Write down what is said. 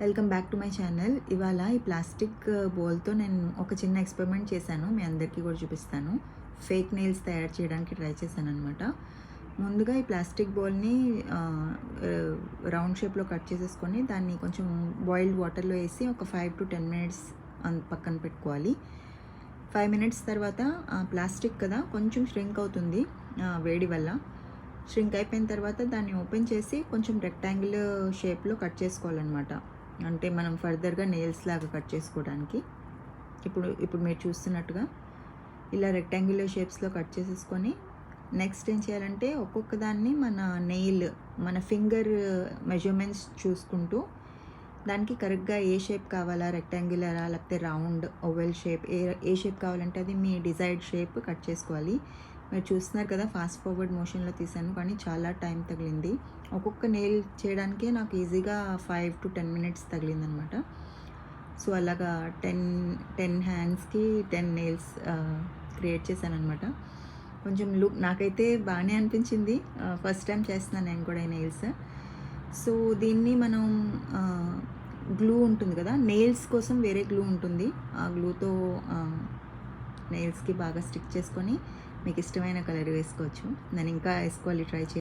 Welcome back to my channel. ఇవాళ ఈ plastic uh, బౌల్తో నేను ఒక చిన్న ఎక్స్పెరిమెంట్ చేశాను. మీ అందరికీ కూడా చూపిస్తాను. ఫేక్ నెయిల్స్ తయారు చేయడానికి ట్రై చేశాను అనమాట ముందుగా ఈ ప్లాస్టిక్ బౌల్ని uh, uh, రౌండ్ షేప్లో కట్ చేసేసుకొని దాన్ని కొంచెం బాయిల్డ్ వాటర్లో వేసి ఒక ఫైవ్ టు టెన్ మినిట్స్ పక్కన పెట్టుకోవాలి. ఫైవ్ మినిట్స్ తర్వాత ప్లాస్టిక్ కదా కొంచెం ష్రింక్ అవుతుంది వేడి వల్ల. ష్రింక్ అయిపోయిన తర్వాత దాన్ని ఓపెన్ చేసి కొంచెం రెక్టాంగిల్ షేప్లో కట్ చేసుకోవాలన్నమాట. అంటే మనం ఫర్దర్గా నెయిల్స్ లాగా కట్ చేసుకోవడానికి. ఇప్పుడు ఇప్పుడు మీరు చూస్తున్నట్టుగా ఇలా రెక్టాంగులర్ షేప్స్లో కట్ చేసేసుకొని నెక్స్ట్ ఏం చేయాలంటే ఒక్కొక్క దాన్ని మన నెయిల్ మన ఫింగర్ మెజర్మెంట్స్ చూసుకుంటూ దానికి కరెక్ట్గా ఏ షేప్ కావాలా? రెక్టాంగులరా లేకపోతే రౌండ్ ఓవెల్ షేప్ ఏ ఏ షేప్ కావాలంటే అది మీ డిజైర్డ్ షేప్ కట్ చేసుకోవాలి. మీరు చూస్తున్నారు కదా ఫాస్ట్ ఫార్వర్డ్ మోషన్లో తీసాను. కానీ చాలా టైం తగిలింది. ఒక్కొక్క నెయిల్ చేయడానికే నాకు ఈజీగా ఫైవ్ టు టెన్ మినిట్స్ తగిలిందనమాట. సో అలాగా టెన్ టెన్ హ్యాండ్స్కి టెన్ నెయిల్స్ క్రియేట్ చేశాను అనమాట కొంచెం లుక్ నాకైతే బాగానే అనిపించింది. ఫస్ట్ టైం చేస్తున్నాను నేను కూడా ఈ నెయిల్స్ సో దీన్ని మనం గ్లూ ఉంటుంది కదా నెయిల్స్ కోసం వేరే గ్లూ ఉంటుంది. ఆ గ్లూతో నెయిల్స్కి బాగా స్టిక్ చేసుకొని మీకు ఇష్టమైన కలర్ వేసుకోవచ్చు. నేను ఇంకా వేసుకోవాలి ట్రై చే